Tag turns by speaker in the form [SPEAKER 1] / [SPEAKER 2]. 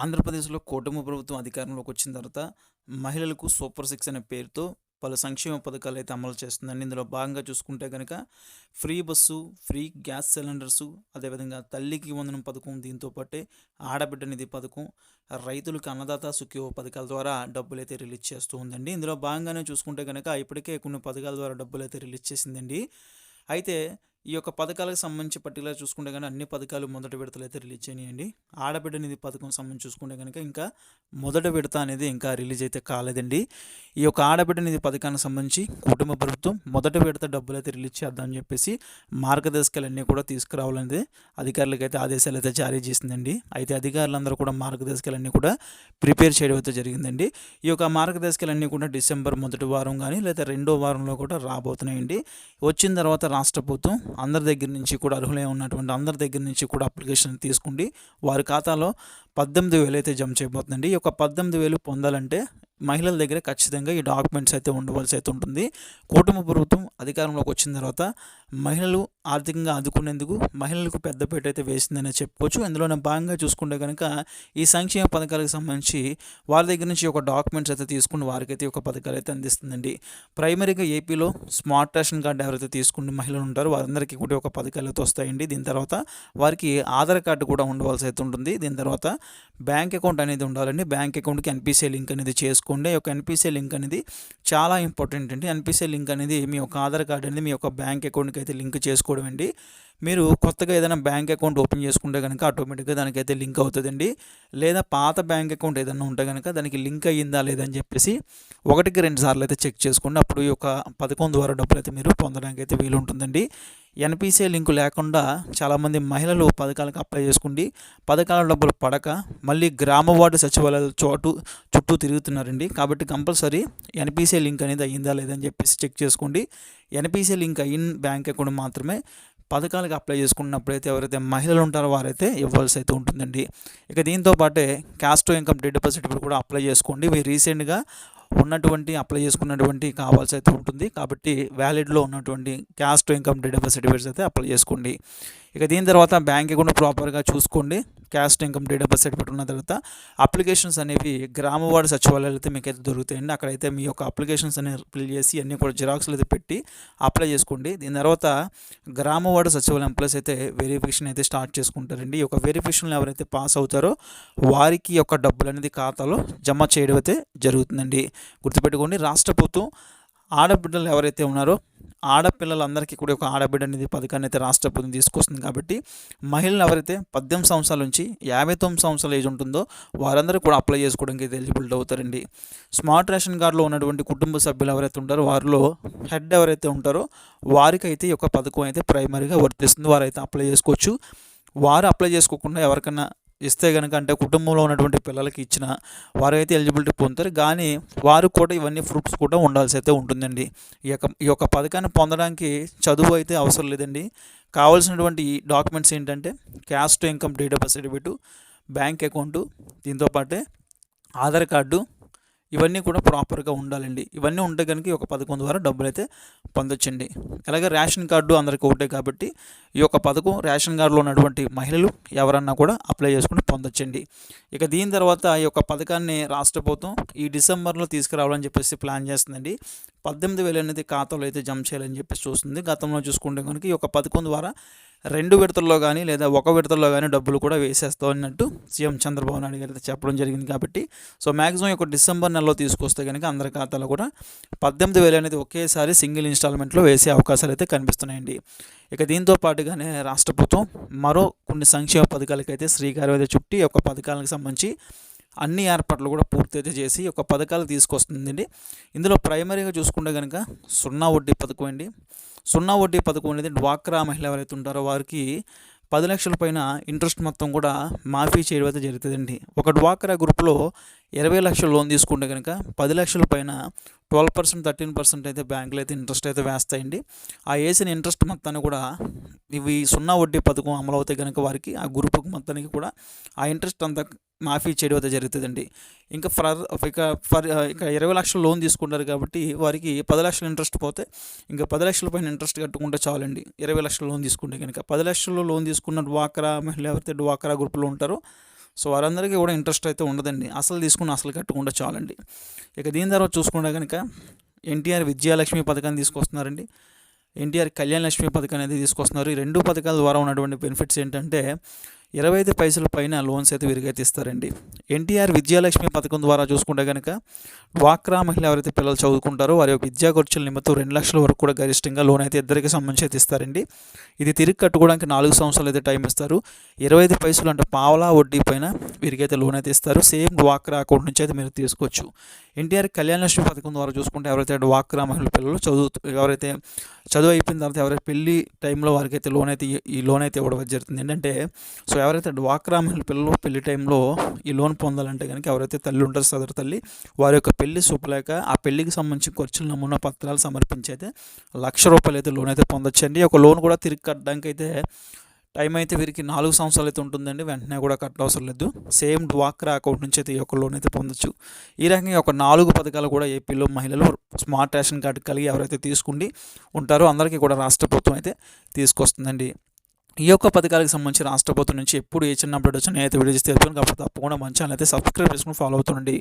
[SPEAKER 1] ఆంధ్రప్రదేశ్లో కూటమి ప్రభుత్వం అధికారంలోకి వచ్చిన తర్వాత మహిళలకు సూపర్ సిక్స్ అనే పేరుతో పలు సంక్షేమ పథకాలు అయితే అమలు చేస్తుందండి. ఇందులో భాగంగా చూసుకుంటే కనుక free bus free gas cylinders అదేవిధంగా తల్లికి వందనం పథకం దీంతో పాటే ఆడబిడ్డ నిధి పథకం రైతులకు అన్నదాత సుఖియో పథకాల ద్వారా డబ్బులు అయితే రిలీజ్ చేస్తూ ఉందండి. ఇందులో భాగంగానే చూసుకుంటే కనుక ఇప్పటికే కొన్ని పథకాల ద్వారా డబ్బులు అయితే రిలీజ్ చేసిందండి. అయితే ఈ యొక్క పథకాలకు సంబంధించి పర్టికులర్ చూసుకుంటే కనుక అన్ని పథకాలు మొదటి విడతలు అయితే రిలీజ్ అయినాయండి ఆడబిడ్డ నిధి పథకం సంబంధించి చూసుకుంటే కనుక ఇంకా మొదటి విడత అనేది ఇంకా రిలీజ్ అయితే కాలేదండి. ఈ యొక్క ఆడబిడ్డ నిధి పథకానికి సంబంధించి కుటుంబ ప్రభుత్వం మొదటి విడత డబ్బులు అయితే రిలీజ్ చేద్దామని చెప్పేసి మార్గదర్శకాలన్నీ కూడా తీసుకురావాలనేది అధికారులకైతే ఆదేశాలు అయితే జారీ చేసిందండి. అయితే అధికారులందరూ కూడా మార్గదర్శకాలన్నీ కూడా ప్రిపేర్ చేయడం అయితే జరిగిందండి. ఈ యొక్క మార్గదర్శకాలన్నీ కూడా డిసెంబర్ మొదటి వారం కానీ లేదా రెండో వారంలో కూడా రాబోతున్నాయండి. వచ్చిన తర్వాత రాష్ట్ర ప్రభుత్వం అందరి దగ్గర నుంచి కూడా అర్హులై ఉన్నటువంటి అందరి దగ్గర నుంచి కూడా అప్లికేషన్ తీసుకుండి వారి ఖాతాలో పద్దెనిమిది వేలు అయితే జమ చేయబోతుందండి. ఈ యొక్క పద్దెనిమిది వేలు పొందాలంటే మహిళల దగ్గర ఖచ్చితంగా ఈ డాక్యుమెంట్స్ అయితే ఉండవలసి అయితే ఉంటుంది. కూటమి ప్రభుత్వం అధికారంలోకి వచ్చిన తర్వాత మహిళలు ఆర్థికంగా ఆదుకునేందుకు మహిళలకు పెద్దపేట అయితే వేసిందనే చెప్పుకోవచ్చు. ఇందులోనే భాగంగా చూసుకుంటే కనుక ఈ సంక్షేమ పథకాలకు సంబంధించి వారి దగ్గర నుంచి ఒక డాక్యుమెంట్స్ అయితే తీసుకుని వారికైతే ఒక పథకాలు అయితే అందిస్తుందండి. ప్రైమరీగా ఏపీలో స్మార్ట్ రేషన్ కార్డు ఎవరైతే తీసుకుని మహిళలు ఉంటారో వారందరికీ కూడా ఒక పథకాలు అయితే వస్తాయండి. దీని తర్వాత వారికి ఆధార్ కార్డు కూడా ఉండవలసి అయితే ఉంటుంది. దీని తర్వాత బ్యాంక్ అకౌంట్ అనేది ఉండాలండి. బ్యాంక్ అకౌంట్కి ఎన్పిసిఐ లింక్ అనేది చేసుకుని చేసుకోండి ఈ యొక్క ఎన్పిసి లింక్ అనేది చాలా ఇంపార్టెంట్ అండి. ఎన్పిసి లింక్ అనేది మీ యొక్క ఆధార్ కార్డు అనేది మీ యొక్క బ్యాంక్ అకౌంట్కి అయితే లింక్ చేసుకోవడం అండి. మీరు కొత్తగా ఏదైనా బ్యాంక్ అకౌంట్ ఓపెన్ చేసుకుంటే కనుక ఆటోమేటిక్గా దానికైతే లింక్ అవుతుందండి. లేదా పాత బ్యాంక్ అకౌంట్ ఏదైనా ఉంటే కనుక దానికి లింక్ అయ్యిందా లేదని చెప్పేసి ఒకటికి రెండు సార్లు అయితే చెక్ చేసుకోండి. అప్పుడు ఈ యొక్క పథకం ద్వారా డబ్బులు అయితే మీరు పొందడానికి అయితే వీలు ఉంటుందండి ఎన్పిసిఐ లింకు లేకుండా చాలామంది మహిళలు పథకాలకు అప్లై చేసుకుండి పథకాల డబ్బులు పడక మళ్ళీ గ్రామ వార్డు సచివాలయాల చోటు చుట్టూ తిరుగుతున్నారండి. కాబట్టి కంపల్సరీ ఎన్పిసిఐ లింక్ అనేది అయ్యిందా లేదని చెప్పేసి చెక్ చేసుకోండి. ఎన్పిసిఐ లింక్ అయిన బ్యాంక్ అకౌంట్ మాత్రమే పథకాలకు అప్లై చేసుకున్నప్పుడైతే ఎవరైతే మహిళలు ఉంటారో వారైతే ఇవ్వాల్సి అయితే ఉంటుందండి. ఇక దీంతో పాటే క్యాస్ట్ ఇన్కమ్ డిపాజిట్ కూడా అప్లై చేసుకోండి. ఇవి రీసెంట్గా ఉన్నటువంటి అప్లై చేసుకున్నటువంటి కావాల్సి అయితే ఉంటుంది. కాబట్టి వ్యాలిడ్లో ఉన్నటువంటి క్యాస్ట్ ఇన్కమ్ డిపాజిట్ సర్టిఫికేట్స్ అయితే అప్లై చేసుకోండి. ఇక దీని తర్వాత బ్యాంక్ అకౌంట్ ప్రాపర్గా చూసుకోండి. క్యాస్ట్ ఇన్కమ్ డేటా బస్ సెట్ ఉన్న తర్వాత అప్లికేషన్స్ అనేవి గ్రామ సచివాలయాలు అయితే మీకు అయితే దొరుకుతాయండి. అక్కడైతే మీ యొక్క అప్లికేషన్స్ అనేవి ఫిల్ చేసి అన్నీ కూడా జిరాక్స్లు అయితే పెట్టి అప్లై చేసుకోండి. దీని తర్వాత గ్రామ సచివాలయం ప్లస్ అయితే వెరిఫికేషన్ అయితే స్టార్ట్ చేసుకుంటారండి. ఈ యొక్క వెరిఫికేషన్లో ఎవరైతే పాస్ అవుతారో వారికి యొక్క డబ్బులు అనేది ఖాతాలో జమ చేయడం అయితే జరుగుతుందండి. గుర్తుపెట్టుకోండి రాష్ట్ర ప్రభుత్వం ఆడబిడ్డలు ఎవరైతే ఉన్నారో ఆడపిల్లలందరికీ కూడా ఒక ఆడబిడ్డ అనేది పథకాన్ని అయితే రాష్ట్ర ప్రభుత్వం తీసుకొస్తుంది కాబట్టి మహిళలు ఎవరైతే పద్దెనిమిది సంవత్సరాల నుంచి యాభై తొమ్మిది సంవత్సరాల ఏజ్ ఉంటుందో వారందరూ కూడా అప్లై చేసుకోవడానికి ఎలిజిబుల్ అవుతారండి. స్మార్ట్ రేషన్ కార్డులో ఉన్నటువంటి కుటుంబ సభ్యులు ఎవరైతే ఉంటారో వారిలో హెడ్ ఎవరైతే ఉంటారో వారికైతే ఈ యొక్క పథకం అయితే ప్రైమరీగా వర్తిస్తుంది. వారైతే అప్లై చేసుకోవచ్చు. వారు అప్లై చేసుకోకుండా ఎవరికైనా ఇస్తే కనుక అంటే కుటుంబంలో ఉన్నటువంటి పిల్లలకి ఇచ్చిన వారైతే ఎలిజిబిలిటీ పొందుతారు. కానీ వారు కూడా ఇవన్నీ ప్రూఫ్స్ కూడా ఉండాల్సి అయితే ఉంటుందండి. ఈ యొక్క ఈ యొక్క పథకాన్ని పొందడానికి చదువు అయితే అవసరం లేదండి. కావాల్సినటువంటి డాక్యుమెంట్స్ ఏంటంటే caste income date of certificate bank account దీంతోపాటే Aadhaar card ఇవన్నీ కూడా ప్రాపర్గా ఉండాలండి. ఇవన్నీ ఉంటే కనుక ఈ పథకం ద్వారా డబ్బులు అయితే పొందొచ్చండి. అలాగే రేషన్ కార్డు అందరికీ ఒకటే కాబట్టి ఈ యొక్క పథకం రేషన్ కార్డులో ఉన్నటువంటి మహిళలు ఎవరన్నా కూడా అప్లై చేసుకుని పొందొచ్చండి. ఇక దీని తర్వాత ఈ యొక్క పథకాన్ని రాష్ట్ర ప్రభుత్వం ఈ డిసెంబర్లో తీసుకురావాలని చెప్పేసి ప్లాన్ చేస్తుందండి. పద్దెనిమిది వేలు అనేది ఖాతాలో అయితే జమ చేయాలని చెప్పేసి చూస్తుంది. గతంలో చూసుకుంటే కనుక ఈ యొక్క పథకం ద్వారా రెండు విడతల్లో కానీ లేదా ఒక విడతల్లో కానీ డబ్బులు కూడా వేసేస్తాం అన్నట్టు సీఎం చంద్రబాబు నాయుడు గారు చెప్పడం జరిగింది కాబట్టి సో మ్యాక్సిమం ఒక డిసెంబర్ నెలలో తీసుకొస్తే కనుక అందరి ఖాతాలో కూడా పద్దెనిమిది వేలు అనేది ఒకేసారి సింగిల్ ఇన్స్టాల్మెంట్లో వేసే అవకాశాలు అయితే కనిపిస్తున్నాయండి. ఇక దీంతో పాటుగానే రాష్ట్ర ప్రభుత్వం మరో కొన్ని సంక్షేమ పథకాలకైతే శ్రీకారం అయితే చుట్టి ఒక పథకాలకు సంబంధించి అన్ని ఏర్పాట్లు కూడా పూర్తయితే చేసి ఒక పథకాలు తీసుకొస్తుందండి. ఇందులో ప్రైమరీగా చూసుకుంటే కనుక సున్నా వడ్డీ పథకం అండి. సున్నా వడ్డీ పథకం అనేది డ్వాక్రా మహిళ ఎవరైతే ఉంటారో వారికి పది లక్షల పైన ఇంట్రెస్ట్ మొత్తం కూడా మాఫీ చేయడం అయితే జరుగుతుందండి. ఒక డ్వాక్రా గ్రూప్లో ఇరవై లక్షల లోన్ తీసుకుంటే కనుక పది లక్షల పైన ట్వెల్వ్ పర్సెంట్ థర్టీన్ పర్సెంట్ అయితే బ్యాంకులు అయితే ఇంట్రెస్ట్ అయితే వేస్తాయండి. ఆ వేసిన ఇంట్రెస్ట్ మొత్తాన్ని కూడా ఇవి సున్నా వడ్డీ పథకం అమలు అవుతాయి కనుక వారికి ఆ గ్రూప్కి మొత్తానికి కూడా ఆ ఇంట్రెస్ట్ అంతా మాఫీ చేయడం అయితే జరుగుతుందండి. ఇంకా ఫర్ ఇక ఫర్ ఇక ఇరవై లక్షలు లోన్ తీసుకుంటారు కాబట్టి వారికి పది లక్షల ఇంట్రెస్ట్ పోతే ఇంకా పది లక్షల పైన ఇంట్రెస్ట్ కట్టుకుంటే చాలండి. ఇరవై లక్షల లోన్ తీసుకుంటే కనుక. పది లక్షలు లోన్ తీసుకున్న డ్వాక్రా మహిళ ఎవరైతే డ్వాక్రా గ్రూప్లో ఉంటారో సో వారందరికీ కూడా ఇంట్రెస్ట్ అయితే ఉండదండి. అసలు తీసుకుని అసలు కట్టుకుంటే చాలండి. ఇక దీని తర్వాత చూసుకుంటే కనుక ఎన్టీఆర్ విద్యాలక్ష్మి పథకాన్ని తీసుకొస్తున్నారండి. ఎన్టీఆర్ కళ్యాణ లక్ష్మి పథకం అనేది తీసుకొస్తున్నారు. ఈ రెండు పథకాల ద్వారా ఉన్నటువంటి బెనిఫిట్స్ ఏంటంటే ఇరవై ఐదు పైసల పైన లోన్స్ అయితే వీరికైతే ఇస్తారండి. ఎన్టీఆర్ విద్యాలక్ష్మి పథకం ద్వారా చూసుకుంటే కనుక డ్వాక్రా మహిళ ఎవరైతే పిల్లలు చదువుకుంటారో వారి యొక్క విద్యా ఖర్చుల నిమిత్తం రెండు లక్షల వరకు కూడా గరిష్టంగా లోన్ అయితే ఇద్దరికి సంబంధించి అయితే ఇస్తారండి. ఇది తిరిగి కట్టుకోవడానికి నాలుగు సంవత్సరాలు అయితే టైం ఇస్తారు. ఇరవై ఐదు పైసలు అంటే పావలా వడ్డీ పైన వీరికైతే లోన్ అయితే ఇస్తారు. సేమ్ డ్వాక్రా అకౌంట్ నుంచి అయితే మీరు తీసుకోవచ్చు. ఎన్టీఆర్ కళ్యాణ లక్ష్మి పథకం ద్వారా చూసుకుంటే ఎవరైతే డ్వాక్రా మహిళ పిల్లలు చదువు ఎవరైతే చదువు అయిపోయిన తర్వాత ఎవరైతే పెళ్ళి టైంలో వారికి అయితే లోన్ అయితే ఈ లోన్ అయితే ఇవ్వడం జరుగుతుంది ఏంటంటే సో ఎవరైతే డ్వాక్రా మహిళ పిల్లలు పెళ్ళి టైంలో ఈ లోన్ పొందాలంటే కనుక ఎవరైతే తల్లి ఉంటారో సదరు తల్లి వారి యొక్క పెళ్ళి చూపలేక ఆ పెళ్ళికి సంబంధించి ఖర్చులు నమూనా పత్రాలు సమర్పించి అయితే లక్ష రూపాయలు అయితే లోన్ అయితే పొందొచ్చండి. ఒక లోన్ కూడా తిరిగి కట్టడానికి అయితే టైం అయితే వీరికి నాలుగు సంవత్సరాలు అయితే ఉంటుందండి. వెంటనే కూడా కట్ట అవసరం లేదు. సేమ్ డ్వాక్రా అకౌంట్ నుంచి అయితే ఈ యొక్క లోన్ అయితే పొందొచ్చు. ఈ రకంగా ఒక నాలుగు పథకాలు కూడా ఏపీలో మహిళలు స్మార్ట్ రేషన్ కార్డు కలిగి ఎవరైతే తీసుకుండి ఉంటారో అందరికీ కూడా రాష్ట్ర ప్రభుత్వం అయితే తీసుకొస్తుందండి. ఈ యొక్క పథకాలకు సంబంధించి రాష్ట్ర ప్రభుత్వం నుంచి ఎప్పుడు ఏ చిన్న అప్డేట్ వచ్చినా అయితే వీడియో చేస్తే తెలుపుతాను కాబట్టి తప్పకుండా మంచి అయితే సబ్స్క్రైబ్ చేసుకుని ఫాలో అవుతుండండి.